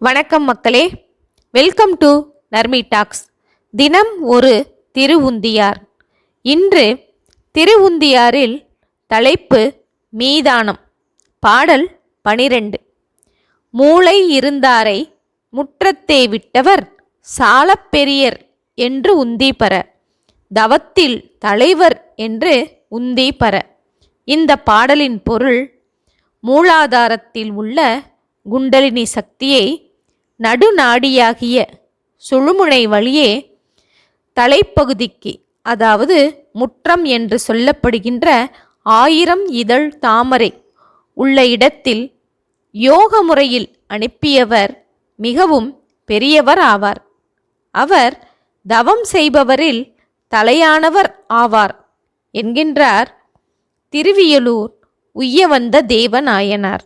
வணக்கம் மக்களே. Welcome to Narmi tax தினம் ஒரு திருவுந்தியார். இன்று திருவுந்தியாரில் தலைப்பு மீதானம். பாடல் பனிரெண்டு. மூளை இருந்தாரை முற்றத்தே விட்டவர் சாலப்பெரியர் என்று உந்தி தவத்தில் தலைவர் என்று உந்தி பெற இந்த பாடலின் பொருள் மூலாதாரத்தில் உள்ள குண்டலினி சக்தியை நடுநாடியாகிய சுழுமுனை வழியே தலைப்பகுதிக்கு அதாவது முற்றம் என்று சொல்லப்படுகின்ற ஆயிரம் இதழ் தாமரை உள்ள இடத்தில் யோக முறையில் அனுப்பியவர் மிகவும் பெரியவர் ஆவார். அவர் தவம் செய்பவரில் தலையானவர் ஆவார் என்கின்றார் திருவியலூர் உய்யவந்த தேவநாயனார்.